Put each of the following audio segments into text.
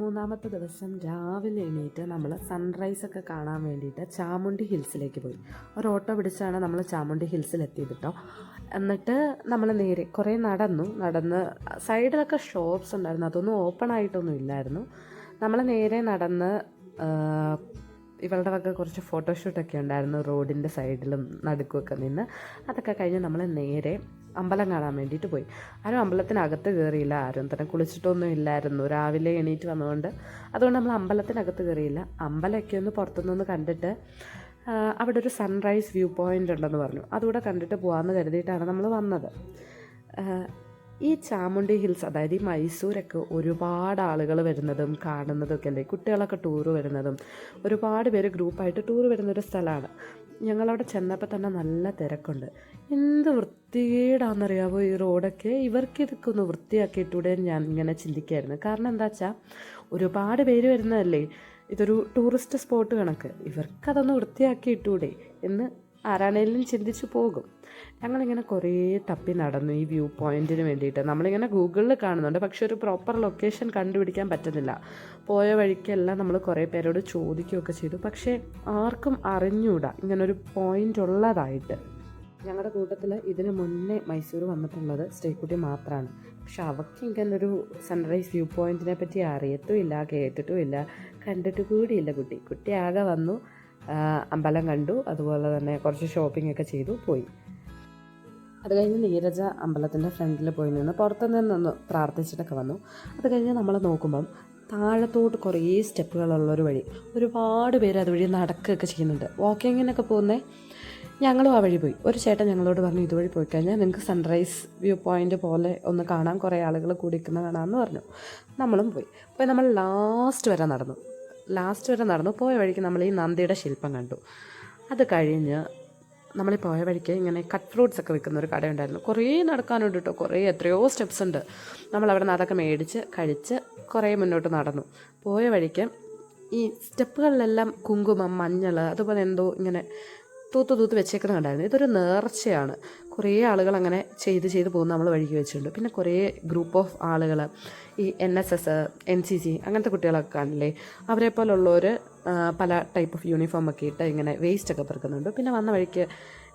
മൂന്നാമത്തെ ദിവസം രാവിലെ എണീറ്റ് നമ്മൾ സൺറൈസ് ഒക്കെ കാണാൻ വേണ്ടിയിട്ട് ചാമുണ്ടി ഹിൽസിലേക്ക് പോയി. ഒരു ഓട്ടോ പിടിച്ചാണ് നമ്മൾ ചാമുണ്ടി ഹിൽസിൽ എത്തിയത് കേട്ടോ എന്നിട്ട് നമ്മൾ നേരെ കുറേ നടന്നു. നടന്ന് സൈഡിലൊക്കെ ഷോപ്സ് ഉണ്ടായിരുന്നു. അതൊന്നും ഓപ്പൺ ആയിട്ടൊന്നും ഇല്ലായിരുന്നു. നമ്മൾ നേരെ നടന്ന് ഇവളുടെ വക കുറച്ച് ഫോട്ടോഷൂട്ടൊക്കെ ഉണ്ടായിരുന്നു. റോഡിന്റെ സൈഡിലും നടുക്കുമൊക്കെ നിന്ന്. അതൊക്കെ കഴിഞ്ഞ് നമ്മൾ നേരെ അമ്പലം കാണാൻ വേണ്ടിയിട്ട് പോയി. ആരും അമ്പലത്തിനകത്ത് കയറിയില്ല ആരും തന്നെ കുളിച്ചിട്ടൊന്നും ഇല്ലായിരുന്നു. രാവിലെ എണീറ്റ് വന്നതുകൊണ്ട് അതുകൊണ്ട് നമ്മൾ അമ്പലത്തിനകത്ത് കയറിയില്ല അമ്പലമൊക്കെ ഒന്ന് പുറത്തുനിന്ന് കണ്ടിട്ട് അവിടെ ഒരു സൺറൈസ് വ്യൂ പോയിന്റ് ഉണ്ടെന്ന് പറഞ്ഞു. അതുകൂടെ കണ്ടിട്ട് പോകാമെന്ന് കരുതിയിട്ടാണ് നമ്മൾ വന്നത്. ഈ ചാമുണ്ടി ഹിൽസ് അതായത് ഈ മൈസൂരൊക്കെ ഒരുപാട് ആളുകൾ വരുന്നതും കാണുന്നതും ഒക്കെ അല്ലേ? കുട്ടികളൊക്കെ ടൂറ് വരുന്നതും ഒരുപാട് പേര് ഗ്രൂപ്പായിട്ട് ടൂറ് വരുന്നൊരു സ്ഥലമാണ്. ഞങ്ങളവിടെ ചെന്നപ്പോൾ തന്നെ നല്ല തിരക്കുണ്ട്. എന്ത് വൃത്തികേടാണെന്നറിയാവോ ഈ റോഡൊക്കെ? ഇവർക്ക് ഇതൊക്കെ ഒന്ന് വൃത്തിയാക്കിയിട്ടൂടെ ഞാൻ ഇങ്ങനെ ചിന്തിക്കായിരുന്നു. കാരണം എന്താ വെച്ചാൽ ഒരുപാട് പേര് വരുന്നതല്ലേ? ഇതൊരു ടൂറിസ്റ്റ് സ്പോട്ട് കണക്ക്. ഇവർക്കതൊന്ന് വൃത്തിയാക്കിയിട്ടൂടെ എന്ന് ആരാണേലും ചിന്തിച്ചു പോകും. ഞങ്ങളിങ്ങനെ കുറേ തപ്പി നടന്നു ഈ വ്യൂ പോയിന്റിന് വേണ്ടിയിട്ട്. നമ്മളിങ്ങനെ ഗൂഗിളിൽ കാണുന്നുണ്ട്. പക്ഷെ ഒരു പ്രോപ്പർ ലൊക്കേഷൻ കണ്ടുപിടിക്കാൻ പറ്റുന്നില്ല. പോയ വഴിക്കെല്ലാം നമ്മൾ കുറേ പേരോട് ചോദിക്കുകയൊക്കെ ചെയ്തു. പക്ഷേ ആർക്കും അറിഞ്ഞൂടാ ഇങ്ങനൊരു പോയിന്റ് ഉള്ളതായിട്ട്. ഞങ്ങളുടെ കൂട്ടത്തിൽ ഇതിന് മുന്നേ മൈസൂർ വന്നിട്ടുള്ളത് സ്റ്റേക്കുട്ടി മാത്രമാണ് പക്ഷെ അവർക്ക് ഒരു സൺറൈസ് വ്യൂ പോയിന്റിനെ പറ്റി അറിയത്തുമില്ല കേട്ടിട്ടുമില്ല കണ്ടിട്ട് കൂടിയില്ല കുട്ടി. കുട്ടി ആകെ വന്നു. അമ്പലം കണ്ടു. അതുപോലെ തന്നെ കുറച്ച് ഷോപ്പിംഗ് ഒക്കെ ചെയ്തു പോയി. അത് കഴിഞ്ഞ് നീരജ അമ്പലത്തിന്റെ ഫ്രണ്ടിൽ പോയി നിന്ന് പുറത്തു നിന്നൊന്ന് പ്രാർത്ഥിച്ചിട്ടൊക്കെ വന്നു. അത് കഴിഞ്ഞ് നമ്മൾ നോക്കുമ്പം താഴത്തോട്ട് കുറേ സ്റ്റെപ്പുകളുള്ളൊരു വഴി. ഒരുപാട് പേര് അതുവഴി നടക്കുകയൊക്കെ ചെയ്യുന്നുണ്ട്. വാക്കിങ്ങിനൊക്കെ പോകുന്നേ ഞങ്ങളും ആ വഴി പോയി. ഒരു ചേട്ടൻ ഞങ്ങളോട് പറഞ്ഞു ഇതുവഴി പോയി കഴിഞ്ഞാൽ നിങ്ങൾക്ക് സൺറൈസ് വ്യൂ പോയിന്റ് പോലെ ഒന്ന് കാണാം. കുറേ ആളുകൾ കൂടിക്കുന്ന കാണാമെന്ന് പറഞ്ഞു. നമ്മളും പോയി. അപ്പോൾ നമ്മൾ ലാസ്റ്റ് വരെ നടന്നു. ലാസ്റ്റ് വരെ നടന്നു. പോയ വഴിക്ക് നമ്മൾ ഈ നന്ദിയുടെ ശില്പം കണ്ടു. അത് കഴിഞ്ഞ് നമ്മൾ പോയ വഴിക്ക് ഇങ്ങനെ കട്ട് ഫ്രൂട്ട്സ് ഒക്കെ വിൽക്കുന്ന ഒരു കടയുണ്ടായിരുന്നു. കുറേ നടക്കാനുണ്ട് കേട്ടോ കുറേ എത്രയോ സ്റ്റെപ്സ് ഉണ്ട്. നമ്മൾ അവിടെ നിന്ന് അതൊക്കെ മേടിച്ച് കഴിച്ച് കുറേ മുന്നോട്ട് നടന്നു. പോയ വഴിക്ക് ഈ സ്റ്റെപ്പുകളിലെല്ലാം കുങ്കുമം മഞ്ഞൾ അതുപോലെ എന്തോ ഇങ്ങനെ തൂത്ത് തൂത്ത് വെച്ചേക്കുന്ന കണ്ടായിരുന്നു ഇതൊരു നേർച്ചയാണ് കുറേ ആളുകൾ അങ്ങനെ ചെയ്ത് ചെയ്ത് പോകുന്ന നമ്മൾ വഴിക്ക് വെച്ചിട്ടുണ്ട് പിന്നെ കുറേ ഗ്രൂപ്പ് ഓഫ് ആളുകൾ ഈ N S S N C C അങ്ങനത്തെ കുട്ടികളൊക്കെ കാണില്ലേ അവരെ പോലുള്ളവർ പല ടൈപ്പ് ഓഫ് യൂണിഫോം ഒക്കെ ഇട്ട് ഇങ്ങനെ വേസ്റ്റ് ഒക്കെ പെറുക്കുന്നുണ്ട് പിന്നെ വന്ന വഴിക്ക്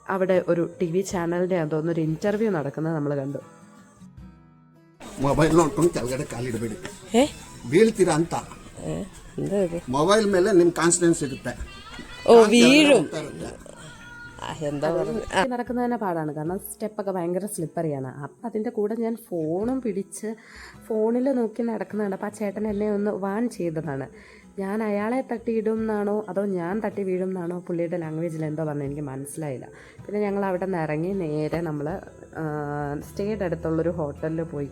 അവിടെ ഒരു ടി വി ചാനലിൻ്റെ തോന്നുന്ന ഒരു ഇൻ്റർവ്യൂ നടക്കുന്നത് നമ്മൾ ಕಂಡು ಮೊಬೈಲ್ ನೋಡ್ಕೊಂಡು ಕೆಳಗಡೆ ಕಾಲಿಡಬೇಡಿ ഏ ಬೀಳ್ತೀರಾ ಅಂತ എന്താ ഇത് ಮೊಬೈಲ್ ಮೇಲೆ ನಿಮ್ ಕಾನ್ಫಿಡೆನ್ಸ್ ಇರುತ್ತೆ ഓ വീഴും ಹೋಗ್ತಾ ಇರುತ್ತೆ. എന്താ പറയുക നടക്കുന്നത് തന്നെ പാടാണ്. കാരണം സ്റ്റെപ്പൊക്കെ ഭയങ്കര സ്ലിപ്പറിയാണ് അപ്പം അതിന്റെ കൂടെ ഞാൻ ഫോണും പിടിച്ച് ഫോണിൽ നോക്കി നടക്കുന്നുണ്ട് അപ്പം ആ ചേട്ടൻ എന്നെ ഒന്ന് വാൺ ചെയ്തതാണ്. ഞാൻ അയാളെ തട്ടിയിടും എന്നാണോ അതോ ഞാൻ തട്ടി വീഴും എന്നാണോ പുള്ളിയുടെ ലാംഗ്വേജിൽ എന്തോ പറഞ്ഞു എനിക്ക് മനസ്സിലായില്ല. പിന്നെ ഞങ്ങൾ അവിടെ നിന്ന് ഇറങ്ങി നേരെ നമ്മൾ സ്റ്റേയുടെ അടുത്തുള്ളൊരു ഹോട്ടലിൽ പോയി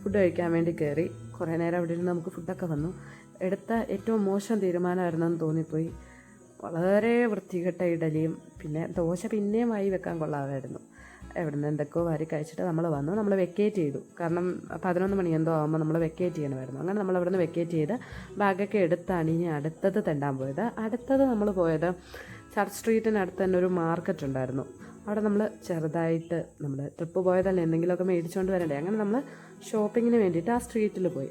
ഫുഡ് കഴിക്കാൻ വേണ്ടി കയറി കുറേ നേരം അവിടെ ഇരുന്ന് നമുക്ക് ഫുഡൊക്കെ വന്നു. എടുത്ത ഏറ്റവും മോശം തീരുമാനമായിരുന്നെന്ന് തോന്നിപ്പോയി. വളരെ വൃത്തികെട്ട ഇഡലിയും പിന്നെ ദോശ പിന്നെയും വായി വെക്കാൻ കൊള്ളാമായിരുന്നു. എവിടുന്ന് എന്തൊക്കെയോ വാരി കഴിച്ചിട്ട് നമ്മൾ വന്നു. നമ്മൾ വെക്കേറ്റ് ചെയ്തു. കാരണം പതിനൊന്ന് മണി എന്തോ ആകുമ്പോൾ നമ്മൾ വെക്കേറ്റ് ചെയ്യണമായിരുന്നു. അങ്ങനെ നമ്മൾ അവിടുന്ന് വെക്കേറ്റ് ചെയ്ത് ബാഗൊക്കെ എടുത്താണ് ഇനി അടുത്തത് തെണ്ടാൻ പോയത്. അടുത്തത് നമ്മൾ പോയത് ചർച്ച് സ്ട്രീറ്റിനടുത്ത് തന്നെ ഒരു മാർക്കറ്റ് ഉണ്ടായിരുന്നു. അവിടെ നമ്മൾ ചെറുതായിട്ട് നമ്മൾ ട്രിപ്പ് പോയതല്ലേ? എന്തെങ്കിലുമൊക്കെ മേടിച്ചുകൊണ്ട് വരണ്ടേ? അങ്ങനെ നമ്മൾ ഷോപ്പിങ്ങിന് വേണ്ടിയിട്ട് ആ സ്ട്രീറ്റിൽ പോയി.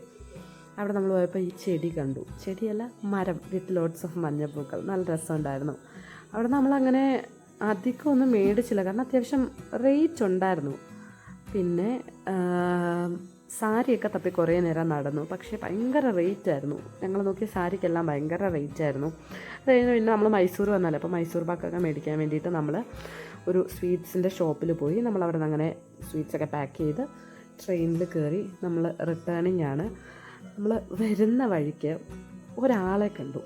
അവിടെ നമ്മൾ പോയപ്പോൾ ഈ ചെടി കണ്ടു. ചെടിയല്ല മരം വിത്ത് ലോട്ട്സ് ഓഫ് മഞ്ഞപ്പൂക്കൾ. നല്ല രസമുണ്ടായിരുന്നു. അവിടെ നമ്മളങ്ങനെ അധികം ഒന്നും മേടിച്ചില്ല. കാരണം അത്യാവശ്യം റേറ്റ് ഉണ്ടായിരുന്നു. പിന്നെ സാരിയൊക്കെ തപ്പി കുറേ നേരം നടന്നു. പക്ഷേ ഭയങ്കര റേറ്റ് ആയിരുന്നു. ഞങ്ങൾ നോക്കിയ സാരിക്കെല്ലാം ഭയങ്കര റേറ്റ് ആയിരുന്നു. അത് കഴിഞ്ഞ് പിന്നെ നമ്മൾ മൈസൂർ വന്നാലും അപ്പോൾ മൈസൂർ പാക്കൊക്കെ മേടിക്കാൻ വേണ്ടിയിട്ട് നമ്മൾ ഒരു സ്വീറ്റ്സിന്റെ ഷോപ്പിൽ പോയി. നമ്മൾ അവിടെ നിന്ന് അങ്ങനെ സ്വീറ്റ്സൊക്കെ പാക്ക് ചെയ്ത് ട്രെയിനിൽ കയറി നമ്മൾ റിട്ടേണിങ് ആണ്. നമ്മൾ വരുന്ന വഴിക്ക് ഒരാളെ കണ്ടു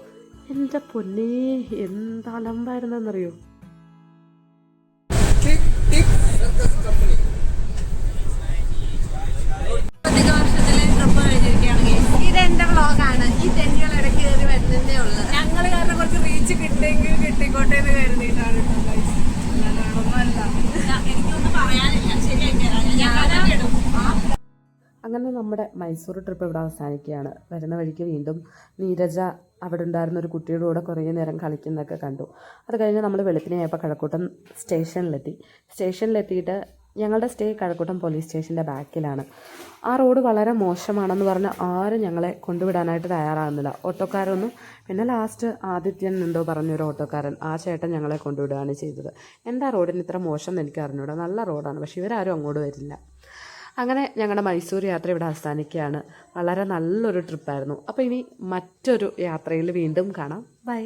എന്റെ പൊന്നേ എന്താലമ്പായിരുന്നെന്നറിയോ അധിക അങ്ങനെ നമ്മുടെ മൈസൂർ ട്രിപ്പ് ഇവിടെ അവസാനിക്കുകയാണ്. വരുന്ന വഴിക്ക് വീണ്ടും നീരജ അവിടെ ഉണ്ടായിരുന്ന ഒരു കുട്ടിയുടെ കൂടെ കുറേ നേരം കളിക്കുന്നതൊക്കെ കണ്ടു. അത് കഴിഞ്ഞ് നമ്മൾ വെളുപ്പിനെ ആയപ്പോൾ കഴക്കൂട്ടം സ്റ്റേഷനിലെത്തി. സ്റ്റേഷനിലെത്തിയിട്ട് ഞങ്ങളുടെ സ്റ്റേ കഴക്കൂട്ടം പോലീസ് സ്റ്റേഷന്റെ ബാക്കിലാണ് ആ റോഡ് വളരെ മോശമാണെന്ന് പറഞ്ഞ് ആരും ഞങ്ങളെ കൊണ്ടുവിടാനായിട്ട് തയ്യാറാകുന്നില്ല. ഓട്ടോക്കാരൊന്നും പിന്നെ ലാസ്റ്റ് ആദിത്യൻ എന്തോ പറഞ്ഞൊരു ഓട്ടോക്കാരൻ ആ ചേട്ടൻ ഞങ്ങളെ കൊണ്ടുവിടുകയാണ് ചെയ്തത്. എന്താ റോഡിന് ഇത്ര മോശം എന്ന് എനിക്ക് അറിഞ്ഞൂടാ. നല്ല റോഡാണ് പക്ഷേ ഇവരാരും അങ്ങോട്ട് വരില്ല. അങ്ങനെ ഞങ്ങളുടെ മൈസൂർ യാത്ര ഇവിടെ അവസാനിക്കുകയാണ്. വളരെ നല്ലൊരു ട്രിപ്പായിരുന്നു അപ്പോൾ ഇനി മറ്റൊരു യാത്രയിൽ വീണ്ടും കാണാം. ബൈ